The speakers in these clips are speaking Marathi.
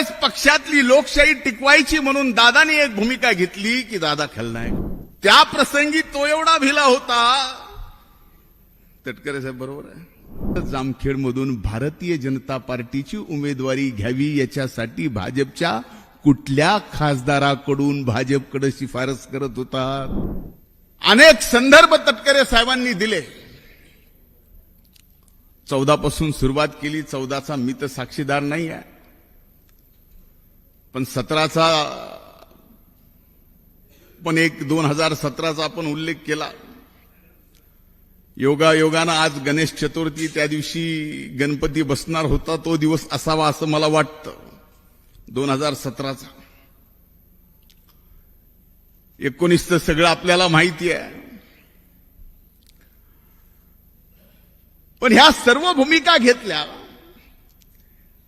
पक्षातली लोकशाही टिकवायची म्हणून दादाने एक भूमिका घेतली की दादा खलनायक. त्या प्रसंगी तो एवढा भिला होता. तटकरे साहेब बरोबर आहे. जामखेड मधून भारतीय जनता पार्टीची उमेदवारी घ्यावी याच्यासाठी भाजपच्या कुठल्या खासदाराकडून भाजपकडे शिफारस करत होता? अनेक संदर्भ तटकरे साहेबांनी दिले. चौदा पासून सुरुवात केली. चौदाचा मी तर साक्षीदार नाही आहे पण सतराचा पण एक दोन हजार सतराचा आपण उल्लेख केला. योगा योगानं आज गणेश चतुर्थी त्या दिवशी गणपती बसणार होता तो दिवस असावा असं मला वाटतं. दोन हजार सतराचा. एकोणीसचं सगळं आपल्याला माहिती आहे. पण ह्या सर्व भूमिका घेतल्या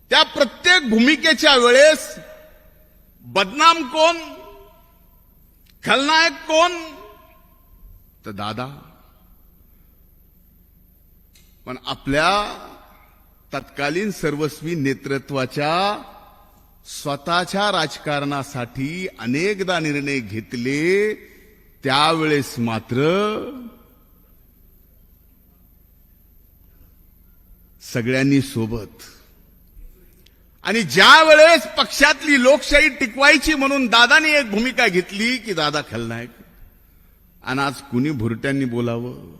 त्या प्रत्येक भूमिकेच्या वेळेस बदनाम कोण खलनायक कोण तर दादा। पण आपल्या तत्कालीन सर्वस्वी नेतृत्वाच्या स्वतःच्या राजकारणासाठी अनेकदा निर्णय घेतले त्यावेळेस मात्र सगळ्यांनी सोबत आणि ज्या वेळेस पक्षातली लोकशाही टिकवायची म्हणून दादानी एक भूमिका घेतली की दादा खलनायक. आणि आज कुणी भुरट्यांनी बोलावं?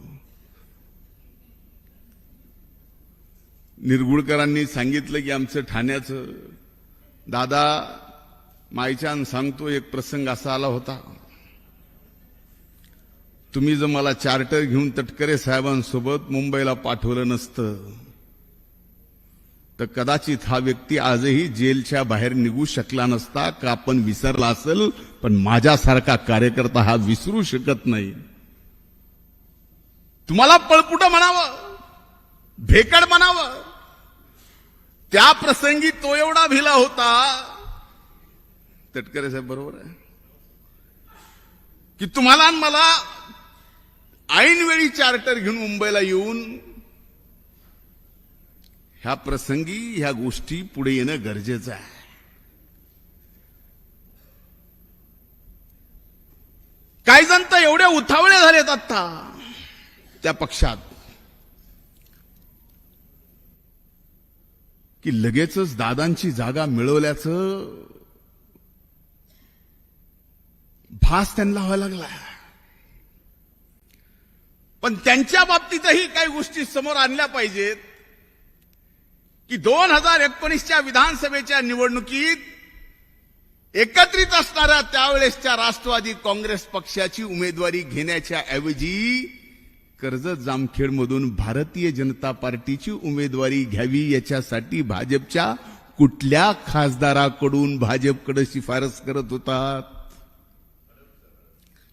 निरगुडकरांनी सांगितलं की आमचं ठाण्याचं. दादा मायच्यान सांगतो एक प्रसंग असा आला होता. तुम्ही जर मला चार्टर घेऊन तटकरे साहेबांसोबत मुंबईला पाठवलं नसतं तर कदाचित हा व्यक्ती आजही जेलच्या बाहेर निघू शकला नसता का आपण विसरला असेल पण माझ्यासारखा कार्यकर्ता हा विसरू शकत नाही. तुम्हाला पळपुट म्हणावं भेकड म्हणावं त्या प्रसंगी तो एवढा भिला होता. तटकरे साहेब बरोबर आहे. की तुम्हाला मला ऐनवेळी चार्टर घेऊन मुंबईला येऊन ह्या प्रसंगी ह्या गोष्टी पुढे येणं गरजेचं आहे. काही जण तर एवढे उतावळे झालेत आता त्या पक्षात की लगेचच दादांची जागा मिळवल्याचं भास त्यांना व्हायला लागला पण त्यांच्या बाबतीतही काही गोष्टी समोर आणल्या पाहिजेत. की दोन हजार एकोणीसच्या विधानसभेच्या निवडणुकीत एकत्रित असणाऱ्या त्यावेळेसच्या राष्ट्रवादी काँग्रेस पक्षाची उमेदवारी घेण्याच्या ऐवजी कर्जत जामखेडमधून भारतीय जनता पार्टीची उमेदवारी घ्यावी याच्यासाठी भाजपच्या कुठल्या खासदाराकडून भाजपकडे शिफारस करत होतात?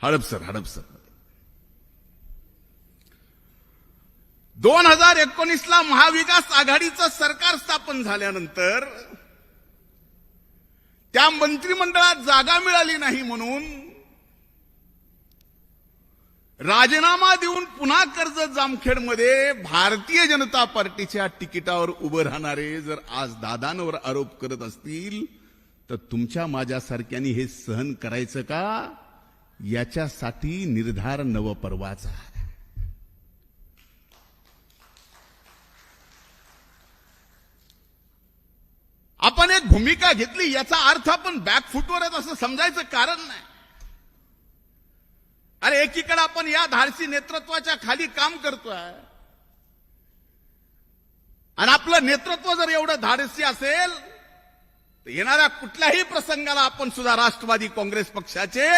हडपसर हडपसर दोन हजार एकोणीसला महाविकास आघाडीचं सरकार स्थापन झाल्यानंतर त्या मंत्रिमंडळात जागा मिळाली नाही म्हणून राजीनामा देऊन पुन्हा कर्ज जामखेडमध्ये भारतीय जनता पार्टीच्या तिकिटावर उभं राहणारे जर आज दादांवर आरोप करत असतील तर तुमच्या माझ्यासारख्यांनी हे सहन करायचं का? याच्यासाठी निर्धार नवपर्वाचा आहे. आपण एक भूमिका घेतली याचा अर्थ आपण बॅकफुटवर आहेत असं समजायचं कारण नाही. अरे एकीकडे आपण या धाडसी नेतृत्वाच्या खाली काम करतोय. आणि आपलं नेतृत्व जर एवढं धाडसी असेल तर येणाऱ्या कुठल्याही प्रसंगाला आपण सुद्धा राष्ट्रवादी काँग्रेस पक्षाचे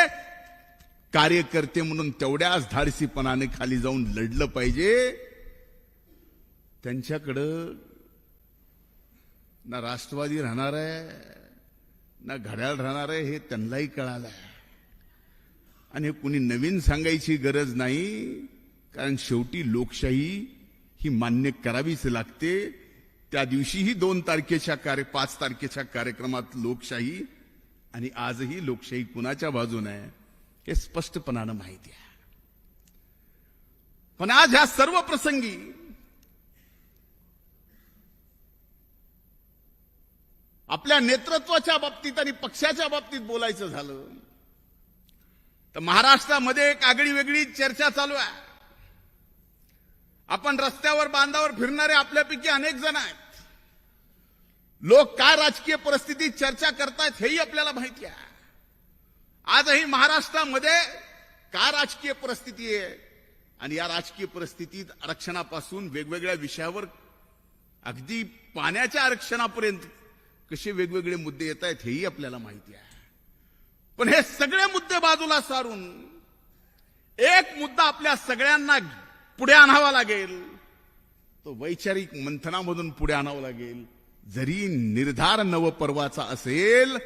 कार्यकर्ते म्हणून तेवढ्याच धाडसीपणाने खाली जाऊन लढलं पाहिजे. त्यांच्याकडं ना राष्ट्रवादी राहणार आहे ना घड्याळ राहणार आहे हे त्यांनाही कळालं आहे आणि हे कुणी नवीन सांगायची गरज नाही कारण शेवटी लोकशाही ही मान्य करावीच लागते. त्या दिवशीही दोन तारखेच्या कार्य पाच तारखेच्या कार्यक्रमात लोकशाही आणि आजही लोकशाही कुणाच्या बाजूने आहे हे स्पष्टपणानं माहिती आहे. पण आज ह्या सर्व प्रसंगी आपल्या नेतृत्वाच्या बाबतीत आणि पक्षाच्या बाबतीत बोलायचं झालं. तर महाराष्ट्रामध्ये एक आगळी वेगळी चर्चा चालू आहे. आपण रस्त्यावर बांधावर फिरणारे आपल्यापैकी अनेक जण आहेत. लोक काय राजकीय परिस्थितीत चर्चा करतायत हेही आपल्याला माहिती आहे. आजही महाराष्ट्रामध्ये काय राजकीय परिस्थिती आहे? आणि या राजकीय परिस्थितीत आरक्षणापासून वेगवेगळ्या विषयावर अगदी पाण्याच्या आरक्षणापर्यंत कसे वेगवेगळे मुद्दे येत आहेत हेही आपल्याला माहिती आहे. पण हे सगळे मुद्दे बाजूला सारून एक मुद्दा आपल्या सगळ्यांना पुढे आणावा लागेल. तो वैचारिक मंथनामधून पुढे आणावा लागेल. जरी निर्धार नवपर्वाचा असेल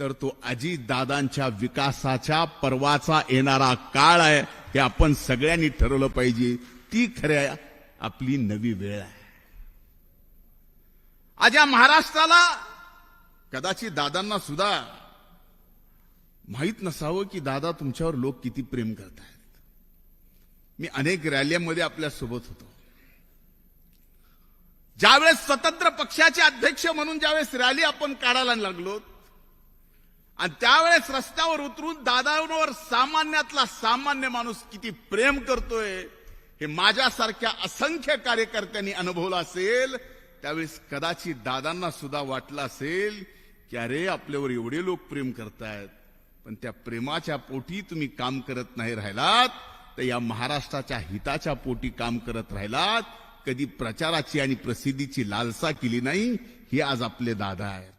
तर तो अजितदादांच्या विकासाच्या पर्वाचा येणारा काळ आहे हे आपण सगळ्यांनी ठरवलं पाहिजे. ती खऱ्या आपली नवी वेळ आहे. आज या महाराष्ट्राला कदाचित दादांना सुद्धा माहीत नसावं की दादा तुमच्यावर लोक किती प्रेम करतायत मी अनेक रॅल्यांमध्ये आपल्यासोबत होतो. ज्यावेळेस स्वतंत्र पक्षाचे अध्यक्ष म्हणून ज्यावेळेस रॅली आपण काढायला लागलो आणि त्यावेळेस रस्त्यावर उतरून दादांवर सामान्यातला सामान्य माणूस किती प्रेम करतोय हे माझ्यासारख्या असंख्य कार्यकर्त्यांनी अनुभवलं असेल त्यावेळेस कदाचित दादांना सुद्धा वाटलं असेल की अरे आपल्यावर एवढे लोक प्रेम करतायत पण त्या प्रेमाच्या पोटी तुम्ही काम करत नाही राहिलात तर या महाराष्ट्राच्या हिताच्या पोटी काम करत राहिलात कधी प्रचाराची आणि प्रसिद्धीची लालसा केली नाही हे आज आपले दादा आहेत.